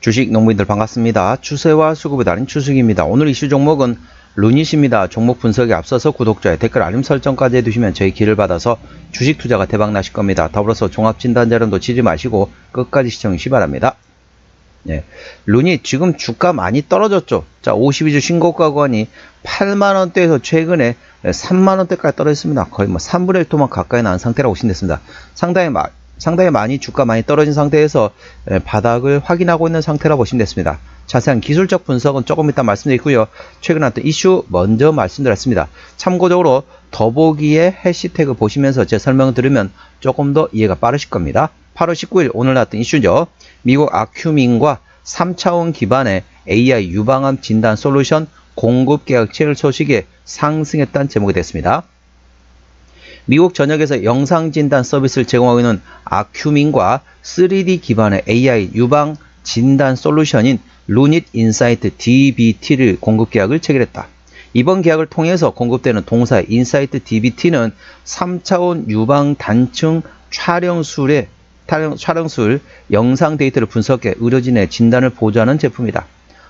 주식 농부인들 반갑습니다. 추세와 수급이 다른 추석입니다. 오늘 이슈 종목은 루닛입니다. 종목 분석에 앞서서 구독자의 댓글 알림 설정까지 해두시면 저희 길을 받아서 주식 투자가 대박 나실 겁니다. 더불어서 종합진단자료 놓치지 마시고 끝까지 시청시 바랍니다. 예. 루닛 지금 주가 많이 떨어졌죠. 자, 52주 신고가 구간이 8만원대에서 최근에 3만원대까지 떨어졌습니다. 거의 뭐 3분의 1토만 가까이 난 상태라고 보시면 됐습니다. 상당히 마, 상당히 많이 주가 많이 떨어진 상태에서 에, 바닥을 확인하고 있는 상태라 보시면 됐습니다. 자세한 기술적 분석은 조금 이따 말씀드리고요. 최근 나왔던 이슈 먼저 말씀드렸습니다. 참고적으로 더보기의 해시태그 보시면서 제 설명을 들으면 조금 더 이해가 빠르실 겁니다. 8월 19일 오늘 나왔던 이슈죠. 미국 아큐민과 3차원 기반의 AI 유방암 진단 솔루션 공급 계약 체결 소식에 상승했다는 제목이 됐습니다. 미국 전역에서 영상 진단 서비스를 제공하고 있는 아큐민과 3D 기반의 AI 유방 진단 솔루션인 루닛 인사이트 DBT를 공급 계약을 체결했다. 이번 계약을 통해서 공급되는 동사 인사이트 DBT는 3차원 유방 단층 촬영술의 촬영, 촬영술 영상 데이터를 분석해 의료진의 진단을 보조하는 제품이다.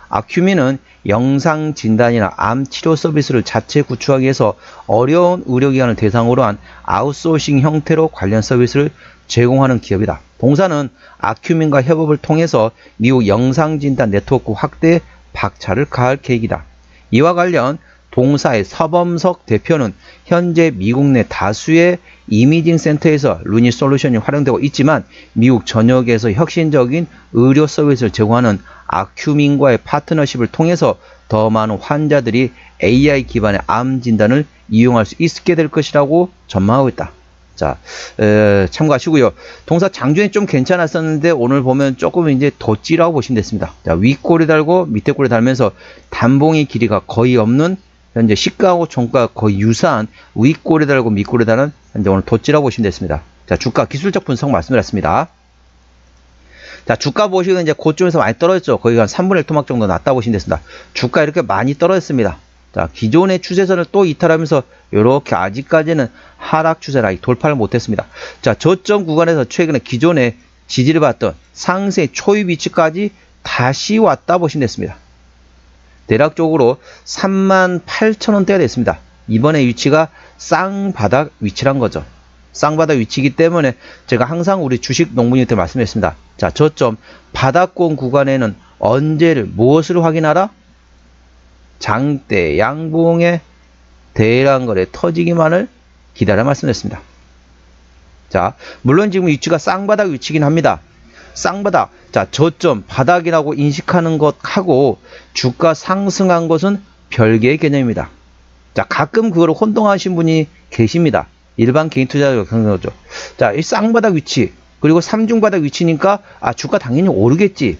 아큐민은 영상 진단이나 암 치료 서비스를 자체 구축하기 위해서 어려운 의료기관을 대상으로 한 아웃소싱 형태로 관련 서비스를 제공하는 기업이다. 동사는 아큐민과 협업을 통해서 미국 영상 진단 네트워크 확대에 박차를 가할 계획이다. 이와 관련 동사의 서범석 대표는 현재 미국 내 다수의 이미징 센터에서 루니 솔루션이 활용되고 있지만 미국 전역에서 혁신적인 의료 서비스를 제공하는 아큐민과의 파트너십을 통해서 더 많은 환자들이 AI 기반의 암 진단을 이용할 수 있게 될 것이라고 전망하고 있다. 자, 에, 참고하시고요. 동사 장중에 좀 괜찮았었는데 오늘 보면 조금 이제 덧지라고 보시면 됐습니다. 자, 윗꼬리 달고 밑에 꼬리 달면서 단봉의 길이가 거의 없는 현재 시가하고 종가 거의 유사한 윗꼬리 달고 밑꼬리 달은 현재 오늘 덧지라고 보시면 됐습니다. 자, 주가 기술적 분석 말씀드렸습니다. 자, 주가 보시면 이제 고점에서 많이 떨어졌죠. 거의 한 3분의 1 토막 정도 났다 보시면 됐습니다. 주가 이렇게 많이 떨어졌습니다. 자, 기존의 추세선을 또 이탈하면서 이렇게 아직까지는 하락 추세라 돌파를 못했습니다. 자, 저점 구간에서 최근에 기존에 지지를 받던 상세 초입 위치까지 다시 왔다 보시면 됐습니다. 대략적으로 38,000원대가 됐습니다. 이번에 위치가 쌍바닥 위치란 거죠. 쌍바닥 위치이기 때문에 제가 항상 우리 주식 농부님한테 말씀했습니다. 자, 저점 바닥권 구간에는 언제를 무엇을 확인하라? 장대 양봉의 대량 거래 터지기만을 기다려 말씀드렸습니다. 자, 물론 지금 위치가 쌍바닥 위치긴 합니다. 쌍바닥. 자, 저점 바닥이라고 인식하는 것하고 주가 상승한 것은 별개의 개념입니다. 자, 가끔 그거를 혼동하신 분이 계십니다. 일반 개인 투자자 그런 거죠. 자, 이 쌍바닥 위치 그리고 삼중바닥 위치니까 아, 주가 당연히 오르겠지.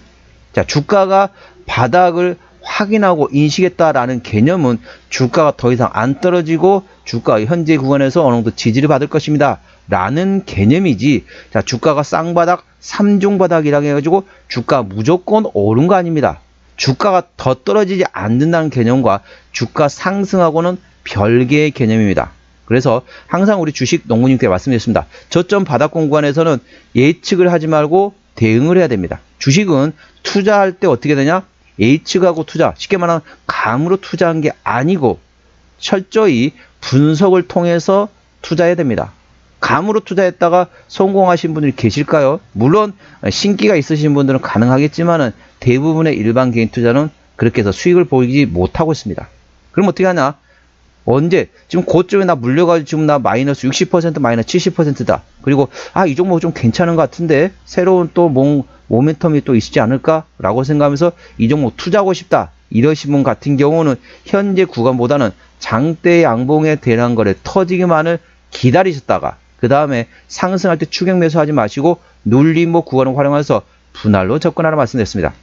자, 주가가 바닥을 확인하고 인식했다라는 개념은 주가가 더 이상 안 떨어지고 주가 현재 구간에서 어느 정도 지지를 받을 것입니다. 라는 개념이지. 자, 주가가 쌍바닥, 삼중바닥이라고 해가지고 주가 무조건 오른 거 아닙니다. 주가가 더 떨어지지 않는다는 개념과 주가 상승하고는 별개의 개념입니다. 그래서 항상 우리 주식 농부님께 말씀드렸습니다. 저점 바닥권 구간에서는 예측을 하지 말고 대응을 해야 됩니다. 주식은 투자할 때 어떻게 되냐? 예측하고 투자, 쉽게 말하면 감으로 투자한 게 아니고 철저히 분석을 통해서 투자해야 됩니다. 감으로 투자했다가 성공하신 분들이 계실까요? 물론 신기가 있으신 분들은 가능하겠지만은 대부분의 일반 개인 투자는 그렇게 해서 수익을 보이지 못하고 있습니다. 그럼 어떻게 하냐? 언제 지금 고점에 나 물려가지고 지금 나 마이너스 60% 마이너스 70%다. 그리고 아 이 종목 좀 괜찮은 것 같은데 새로운 또 몽, 모멘텀이 또 있지 않을까라고 생각하면서 이 종목 투자하고 싶다. 이러신 분 같은 경우는 현재 구간보다는 장대 양봉의 대량 거래 터지기만을 기다리셨다가 그 다음에 상승할 때 추격 매수하지 마시고 눌림목 구간을 활용해서 분할로 접근하라 말씀드렸습니다.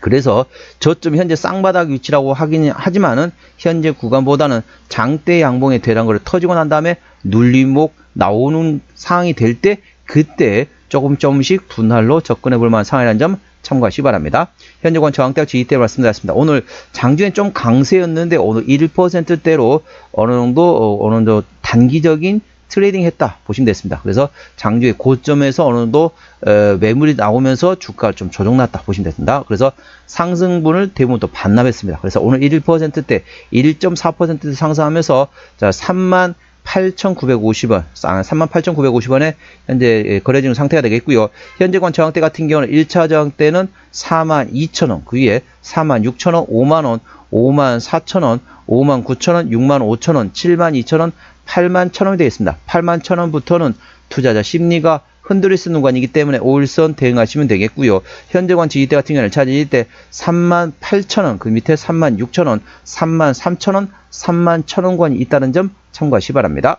그래서 저점 현재 쌍바닥 위치라고 하긴 하지만은 현재 구간보다는 장대 양봉의 대량거를 터지고 난 다음에 눌림목 나오는 상황이 될 때 그때 조금 조금씩 분할로 접근해 볼 만한 상황이라는 점 참고하시기 바랍니다. 현재 권 저항대학 지지대 말씀드렸습니다. 오늘 장중에 좀 강세였는데 오늘 1%대로 어느 정도 어, 어느 정도 단기적인 트레이딩 했다 보시면 됐습니다. 그래서 장주의 고점에서 어느 정도 어, 매물이 나오면서 주가가 좀 조정났다 보시면 됐습니다. 그래서 상승분을 대부분 또 반납했습니다. 그래서 오늘 1%대 1.4% 상승하면서 자 3만 8,950원, 38,950원에 현재 예, 거래 중 상태가 되겠고요. 현재 권 저항대 같은 경우는 1차 저항대는 42,000원, 그 위에 46,000원, 5만원, 54,000원, 59,000원, 65,000원, 72,000원, 81,000원이 되겠습니다. 81,000원부터는 투자자 심리가 흔들릴 수 있는 구간이기 때문에 5일선 대응하시면 되겠고요. 현재권 지지대 같은 경우는 차지일 때 38,000원, 그 밑에 36,000원, 33,000원, 31,000원권이 있다는 점 참고하시 기 바랍니다.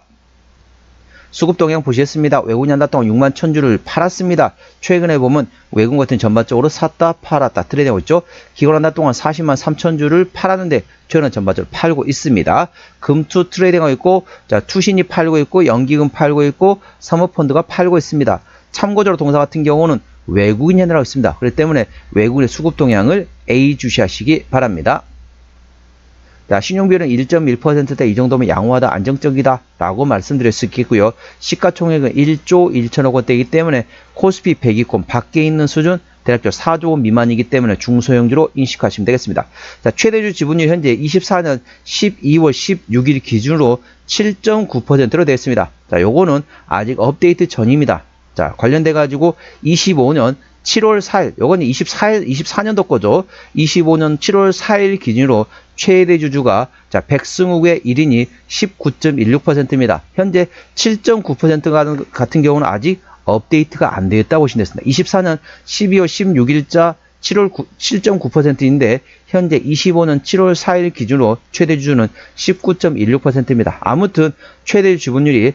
수급 동향 보시겠습니다. 외국인 한달 동안 6만 천주를 팔았습니다. 최근에 보면 외국 같은 전반적으로 샀다 팔았다 트레이딩하고 있죠. 기관 한달 동안 40만 3천 주를 팔았는데 최근에 전반적으로 팔고 있습니다. 금투 트레이딩하고 있고 자 투신이 팔고 있고 연기금 팔고 있고 사모펀드가 팔고 있습니다. 참고적으로 동사 같은 경우는 외국인 현이라고 있습니다. 그렇기 때문에 외국인의 수급 동향을 A 주시하시기 바랍니다. 자, 신용비율은 1.1%대 이 정도면 양호하다, 안정적이다 라고 말씀드릴 수 있겠고요. 시가총액은 1조 1천억 원대이기 때문에 코스피 100위권 밖에 있는 수준 대략적으로 4조 원 미만이기 때문에 중소형주로 인식하시면 되겠습니다. 자, 최대주 지분율 현재 24년 12월 16일 기준으로 7.9%로 되어 있습니다. 자, 요거는 아직 업데이트 전입니다. 자, 관련돼 가지고 25년 7월 4일, 요건 24일, 24년도 거죠. 25년 7월 4일 기준으로 최대 주주가 자, 백승욱의 1인이 19.16%입니다. 현재 7.9% 같은 경우는 아직 업데이트가 안 되었다고 됐습니다. 24년 12월 16일자 7월 7.9%인데 현재 25년 7월 4일 기준으로 최대 주주는 19.16%입니다. 아무튼 최대 주분율이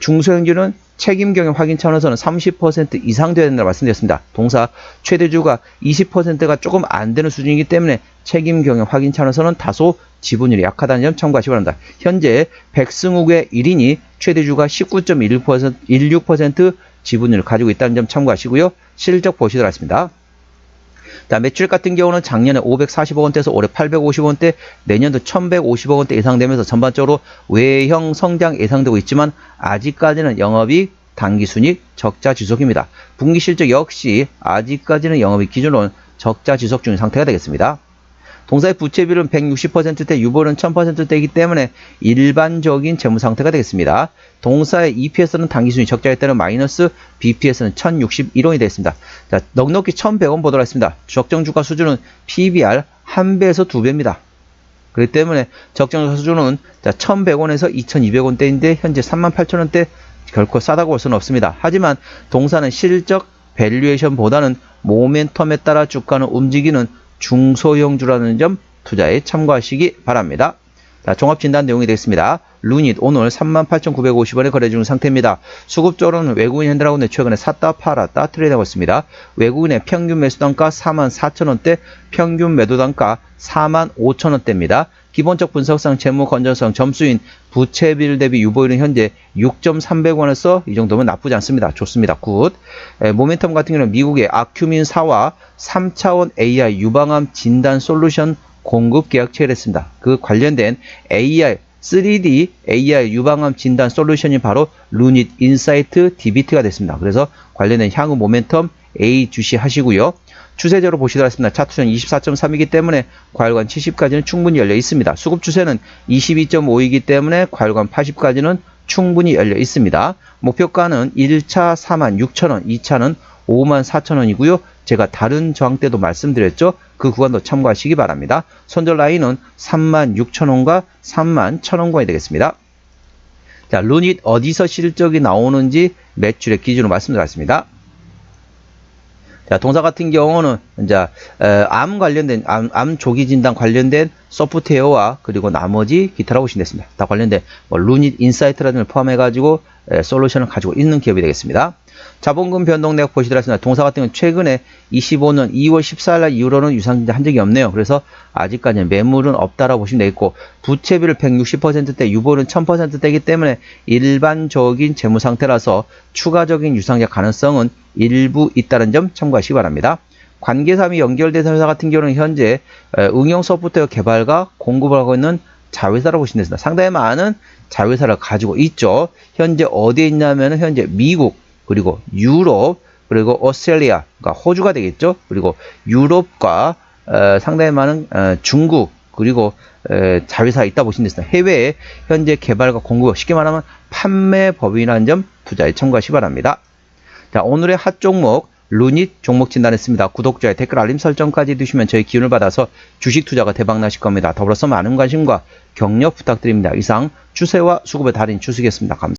중소형주는 책임 경영 확인 차원에서는 30% 이상 되어야 된다고 말씀드렸습니다. 동사 최대주가 20%가 조금 안 되는 수준이기 때문에 책임 경영 확인 차원에서는 다소 지분율이 약하다는 점 참고하시기 바랍니다. 현재 백승욱의 1인이 최대주가 19.16% 16% 지분율을 가지고 있다는 점 참고하시고요. 실적 보시도록 하겠습니다. 자, 매출 같은 경우는 작년에 540억 원대에서 올해 850원대, 내년도 1150억 원대 예상되면서 전반적으로 외형 성장 예상되고 있지만 아직까지는 영업이익, 단기순이익, 적자 지속입니다. 분기 실적 역시 아직까지는 영업이익 기준으로는 적자 지속 중인 상태가 되겠습니다. 동사의 부채비율은 160%대, 유보는 1000%대이기 때문에 일반적인 재무 상태가 되겠습니다. 동사의 EPS는 단기순위 적자일 때는 마이너스, BPS는 1061원이 되겠습니다. 자, 넉넉히 1100원 보도록 하겠습니다. 적정 주가 수준은 PBR 1배에서 2배입니다. 그렇기 때문에 적정 주가 수준은 자, 1100원에서 2200원대인데 현재 38,000원대 결코 싸다고 볼 수는 없습니다. 하지만 동사는 실적 밸류에이션보다는 모멘텀에 따라 주가는 움직이는 중소형주라는 점 투자에 참고하시기 바랍니다. 자, 종합진단 내용이 되겠습니다. 루닛 오늘 38,950원에 거래 중 상태입니다. 수급적으로는 외국인 핸들하고 최근에 샀다 팔았다 트레이드하고 있습니다. 외국인의 평균 매수 단가 44,000원대, 평균 매도 단가 45,000원대입니다. 기본적 분석상 재무 건전성 점수인 부채비율 대비 유보율은 현재 6.300원에서 이 정도면 나쁘지 않습니다. 좋습니다. 굿. 에, 모멘텀 같은 경우는 미국의 아큐민4와 3차원 AI 유방암 진단 솔루션 공급 계약 체결했습니다. 그 관련된 AI 3D AI 유방암 진단 솔루션이 바로 루닛 인사이트 DBT가 됐습니다. 그래서 관련된 향후 모멘텀 A 주시 하시고요. 추세적으로 보시도록 하겠습니다. 차트는 24.3이기 때문에 과열관 70까지는 충분히 열려 있습니다. 수급 추세는 22.5이기 때문에 과열관 80까지는 충분히 열려 있습니다. 목표가는 1차 46,000원, 2차는 54,000원이고요. 제가 다른 저항 때도 말씀드렸죠. 그 구간도 참고하시기 바랍니다. 손절 라인은 36,000원과 31,000원권이 되겠습니다. 자, 루닛 어디서 실적이 나오는지 매출의 기준으로 말씀드렸습니다. 자, 동사 같은 경우는 이제 암 관련된 암, 암 조기 진단 관련된 소프트웨어와 그리고 나머지 기타라고 보시면 됐습니다. 다 관련된 뭐 루닛 인사이트라는 걸 포함해 가지고 솔루션을 가지고 있는 기업이 되겠습니다. 자본금 변동 내역 보시도록 하겠습니다. 동사 같은 경우는 최근에 25년 2월 14일 이후로는 유상증자 한 적이 없네요. 그래서 아직까지는 매물은 없다라고 보시면 되겠고 부채비를 160%대 유보는 1000%대이기 때문에 일반적인 재무 상태라서 추가적인 유상자 가능성은 일부 있다는 점 참고하시기 바랍니다. 관계사이 연결된 회사 같은 경우는 현재 응용 소프트웨어 개발과 공급을 하고 있는 자회사라고 보시면 되습니다. 상당히 많은 자회사를 가지고 있죠. 현재 어디에 있냐면은 현재 미국 그리고 유럽 그리고 오스트레일리아 그러니까 호주가 되겠죠. 그리고 유럽과 어, 상당히 많은 어, 중국 그리고 에, 자회사가 있다 보시면 되습니다. 해외에 현재 개발과 공급 쉽게 말하면 판매 법인이라는 점 투자에 참고하시 기 바랍니다. 자 오늘의 핫 종목 루닛 종목 진단했습니다. 구독자의 댓글 알림 설정까지 해두시면 저희 기운을 받아서 주식 투자가 대박 나실 겁니다. 더불어서 많은 관심과 격려 부탁드립니다. 이상 주세와 수급의 달인 주식이었습니다. 감사합니다.